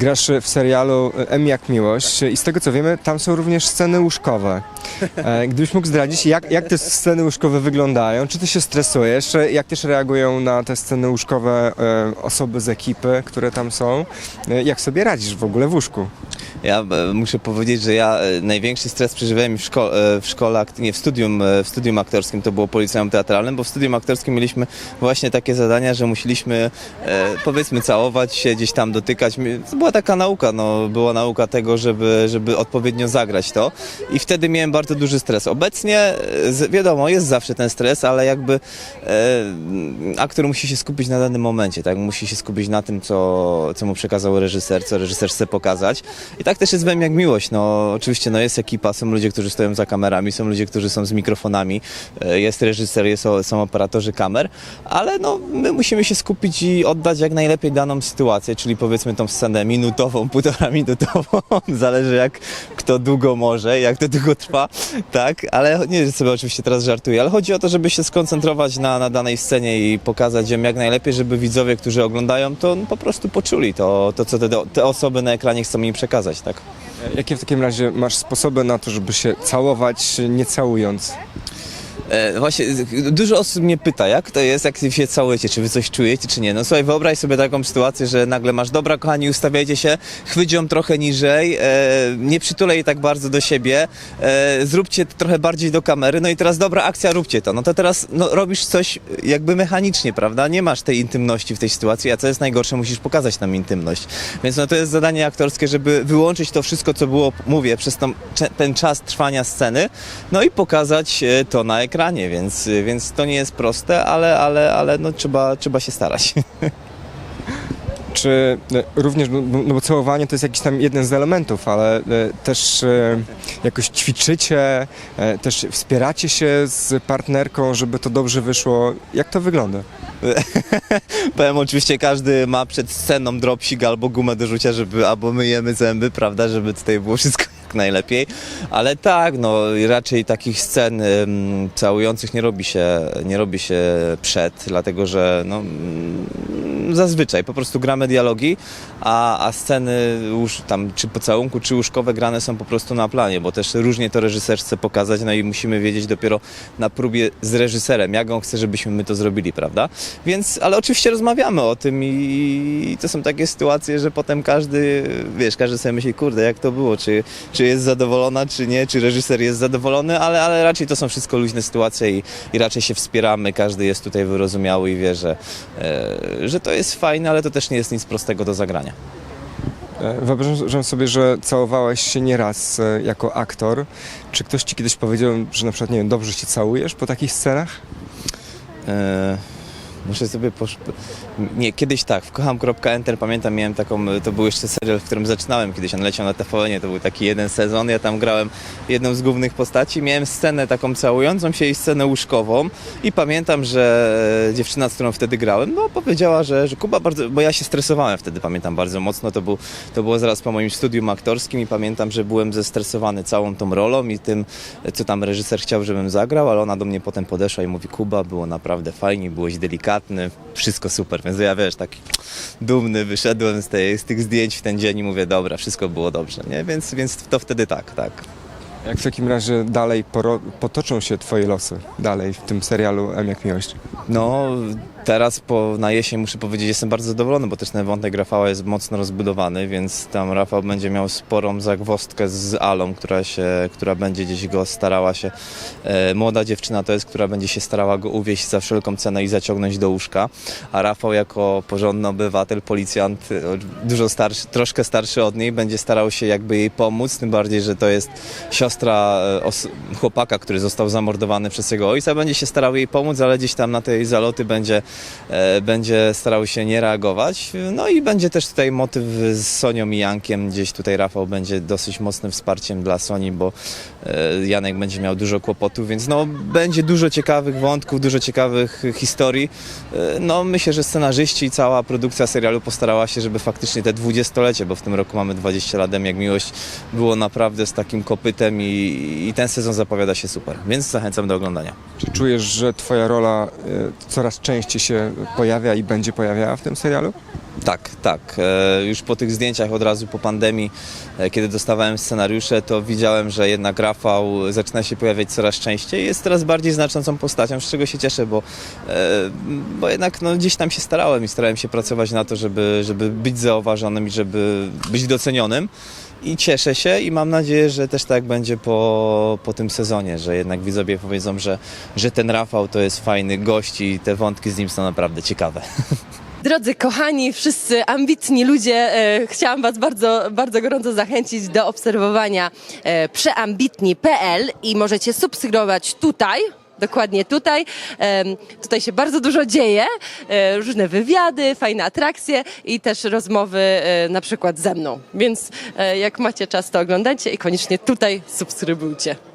Grasz w serialu M jak miłość i z tego co wiemy, tam są również sceny łóżkowe. E, Gdybyś mógł zdradzić, jak, jak te sceny łóżkowe wyglądają? Czy ty się stresujesz? Jak też reagują na te sceny łóżkowe e, osoby z ekipy, które tam są? E, Jak sobie radzisz w ogóle w łóżku? Ja e, muszę powiedzieć, że ja e, największy stres przeżywałem w, szko- e, w szkole, nie w studium, e, w studium aktorskim, to było po liceum teatralnym, bo w studium aktorskim mieliśmy właśnie takie zadania, że musieliśmy e, powiedzmy całować się, gdzieś tam dotykać. To była taka nauka, no, była nauka tego, żeby, żeby odpowiednio zagrać to i wtedy miałem bardzo duży stres. Obecnie, e, wiadomo, jest zawsze ten stres, ale jakby e, aktor musi się skupić na danym momencie, tak? Musi się skupić na tym, co, co mu przekazał reżyser, co reżyser chce pokazać. I tak też jest we mnie jak miłość. No, oczywiście no, jest ekipa, są ludzie, którzy stoją za kamerami, są ludzie, którzy są z mikrofonami, e, jest reżyser, jest, są operatorzy kamer, ale no, my musimy się skupić i oddać jak najlepiej daną sytuację, czyli powiedzmy tą scenę minutową, półtora minutową, zależy jak kto długo może, jak to długo trwa, tak, ale nie, sobie oczywiście teraz żartuję, ale chodzi o to, żeby się skoncentrować na, na danej scenie i pokazać ją jak najlepiej, żeby widzowie, którzy oglądają, to po prostu poczuli to, to co te, te osoby na ekranie chcą im przekazać, tak. Jakie w takim razie masz sposoby na to, żeby się całować nie całując? E, właśnie, z- dużo osób mnie pyta, jak to jest, jak się całujecie, czy wy coś czujecie, czy nie. No słuchaj, wyobraź sobie taką sytuację, że nagle masz, dobra kochani, ustawiajcie się, chwyć ją trochę niżej, e, nie przytulej jej tak bardzo do siebie, e, zróbcie to trochę bardziej do kamery, no i teraz dobra akcja, róbcie to. No to teraz no, robisz coś jakby mechanicznie, prawda? Nie masz tej intymności w tej sytuacji, a co jest najgorsze, musisz pokazać tam intymność. Więc no to jest zadanie aktorskie, żeby wyłączyć to wszystko, co było, mówię, przez tą, ten czas trwania sceny, no i pokazać e, to na ekranie, więc, więc to nie jest proste, ale, ale, ale no, trzeba, trzeba się starać. Czy e, również, no, no bo całowanie to jest jakiś tam jeden z elementów, ale e, też e, jakoś ćwiczycie, też wspieracie się z partnerką, żeby to dobrze wyszło. Jak to wygląda? Powiem, oczywiście każdy ma przed sceną dropsik albo gumę do rzucia, żeby albo myjemy zęby, prawda, żeby tutaj było wszystko jak najlepiej, ale tak, no raczej takich scen całujących nie robi się, nie robi się przed, dlatego że no, zazwyczaj po prostu gramy dialogi, a, a sceny już tam czy pocałunku, czy łóżkowe grane są po prostu na planie, bo też różnie to reżyser chce pokazać, no i musimy wiedzieć dopiero na próbie z reżyserem, jak on chce, żebyśmy my to zrobili, prawda? Więc, ale oczywiście rozmawiamy o tym i to są takie sytuacje, że potem każdy, wiesz, każdy sobie myśli, kurde, jak to było, czy, czy jest zadowolona, czy nie, czy reżyser jest zadowolony, ale, ale raczej to są wszystko luźne sytuacje i, i raczej się wspieramy, każdy jest tutaj wyrozumiały i wie, że, e, że to jest fajne, ale to też nie jest nic prostego do zagrania. E, Wyobrażam sobie, że całowałeś się nieraz e, jako aktor. Czy ktoś ci kiedyś powiedział, że na przykład, nie wiem, dobrze się całujesz po takich scenach? E, muszę sobie posz... Nie, kiedyś tak, w kocham.enter pamiętam, miałem taką, to był jeszcze serial, w którym zaczynałem kiedyś, on leciał na tvn to był taki jeden sezon, ja tam grałem jedną z głównych postaci, miałem scenę taką całującą się i scenę łóżkową i pamiętam, że dziewczyna, z którą wtedy grałem, no powiedziała, że, że Kuba bardzo, bo ja się stresowałem wtedy, pamiętam bardzo mocno, to, był, to było zaraz po moim studium aktorskim i pamiętam, że byłem zestresowany całą tą rolą i tym, co tam reżyser chciał, żebym zagrał, ale ona do mnie potem podeszła i mówi, Kuba, było naprawdę fajnie, byłeś delikatny, wszystko super, więc ja wiesz, taki dumny wyszedłem z, tej, z tych zdjęć w ten dzień i mówię, dobra, wszystko było dobrze, nie? Więc, więc to wtedy tak, tak. Jak w takim razie dalej potoczą się twoje losy, dalej w tym serialu M jak miłość? No, teraz po, na jesień muszę powiedzieć, jestem bardzo zadowolony, bo też ten wątek Rafała jest mocno rozbudowany, więc tam Rafał będzie miał sporą zagwozdkę z Alą, która, się, która będzie gdzieś go starała się, e, młoda dziewczyna to jest, która będzie się starała go uwieść za wszelką cenę i zaciągnąć do łóżka, a Rafał jako porządny obywatel, policjant, e, dużo starszy, troszkę starszy od niej, będzie starał się jakby jej pomóc, tym bardziej, że to jest siostra e, chłopaka, który został zamordowany przez jego ojca, będzie się starał jej pomóc, ale gdzieś tam na tej zaloty będzie, e, będzie starał się nie reagować. No i będzie też tutaj motyw z Sonią i Jankiem, gdzieś tutaj Rafał będzie dosyć mocnym wsparciem dla Soni, bo e, Janek będzie miał dużo kłopotów, więc no będzie dużo ciekawych wątków, dużo ciekawych historii. E, No myślę, że scenarzyści i cała produkcja serialu postarała się, żeby faktycznie te dwudziestolecie, bo w tym roku mamy 20 lat, jak miłość, było naprawdę z takim kopytem i, i ten sezon zapowiada się super, więc zachęcam do oglądania. Czy czujesz, że twoja rola coraz częściej się pojawia i będzie pojawiała w tym serialu? Tak, tak. E, Już po tych zdjęciach od razu po pandemii, e, kiedy dostawałem scenariusze, to widziałem, że jednak Rafał zaczyna się pojawiać coraz częściej. Jest coraz bardziej znaczącą postacią, z czego się cieszę, bo, e, bo jednak no, gdzieś tam się starałem i starałem się pracować na to, żeby, żeby być zauważonym i żeby być docenionym. I cieszę się i mam nadzieję, że też tak będzie po, po tym sezonie, że jednak widzowie powiedzą, że, że ten Rafał to jest fajny gość i te wątki z nim są naprawdę ciekawe. Drodzy kochani, wszyscy ambitni ludzie, e, chciałam Was bardzo, bardzo gorąco zachęcić do obserwowania e, przeambitni.pl i możecie subskrybować tutaj. Dokładnie tutaj. Tutaj się bardzo dużo dzieje. e, Różne wywiady, fajne atrakcje i też rozmowy e, na przykład ze mną. Więc e, jak macie czas, to oglądajcie i koniecznie tutaj subskrybujcie.